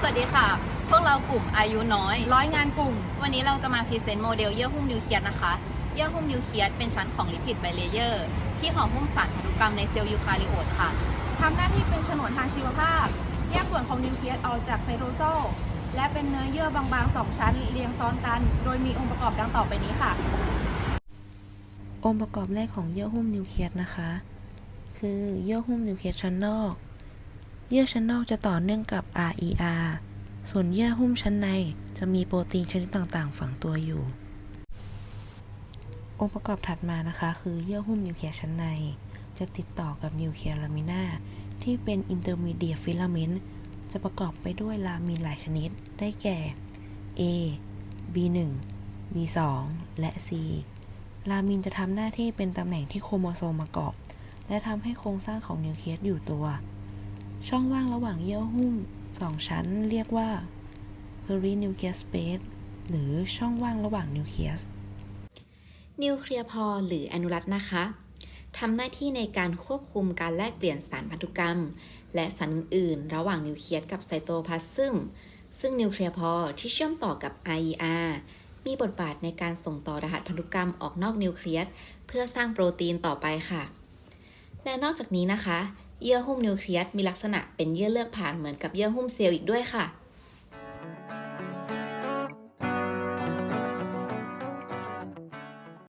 สวัสดีค่ะ พวกเรากลุ่มอายุน้อย ร้อยงานกลุ่ม วันนี้เราจะมาพรีเซนต์โมเดลเยื่อหุ้มนิวเคลียสนะคะ เยื่อหุ้มนิวเคลียสเป็นชั้นของลิปิดไบเลเยอร์ที่ห่อหุ้มสารพันธุกรรมในเซลล์ยูคาริโอตค่ะ ทำหน้าที่เป็นฉนวนทางชีวภาพ แยกส่วนของนิวเคลียสออกจากไซโตโซลและเป็นเนื้อเยื่อบางๆ2ชั้นเรียงซ้อนกัน โดยมีองค์ประกอบดังต่อไปนี้ค่ะ องค์ประกอบแรกของเยื่อหุ้มนิวเคลียสนะคะ คือเยื่อหุ้มนิวเคลียสชั้นนอก เยื่อชั้นนอกจะต่อเนื่องกับ RER ส่วนเยื่อหุ้มชั้นในจะมีโปรตีนชนิดต่างๆ ฝังตัวอยู่ องค์ประกอบถัดมานะคะคือเยื่อหุ้มนิวเคลียสชั้นใน จะติดต่อกับนิวเคลียสลามิน่าที่เป็นอินเตอร์มีเดียฟิลาเมนต์จะประกอบไปด้วยลามีนหลายชนิด ได้แก่ A B1 B2 และ C ลามินจะทำหน้าที่เป็นตำแหน่งที่โครโมโซมมาเกาะและทำให้โครงสร้างของนิวเคลียสอยู่ตัว ช่องว่างระหว่างเยื่อหุ้มสองชั้นเรียกว่า perinuclear space หรือช่องว่างระหว่างนิวเคลียส นิวเคลียร์พอหรืออนุรัตนะคะทำหน้าที่ในการควบคุมการแลกเปลี่ยนสารพันธุกรรม และสารอื่น ๆ ระหว่างนิวเคลียสกับไซโตพลาซึมซึ่งนิวเคลียร์พอที่เชื่อมต่อกับ IER มีบทบาทในการส่งต่อรหัสพันธุกรรมออกนอกนิวเคลียสเพื่อสร้างโปรตีนต่อไปค่ะ และนอกจากนี้นะคะ เยื่อหุ้มนิวเคลียสมีลักษณะเป็นเยื่อเลือกผ่านเหมือนกับเยื่อหุ้มเซลล์อีกด้วยค่ะ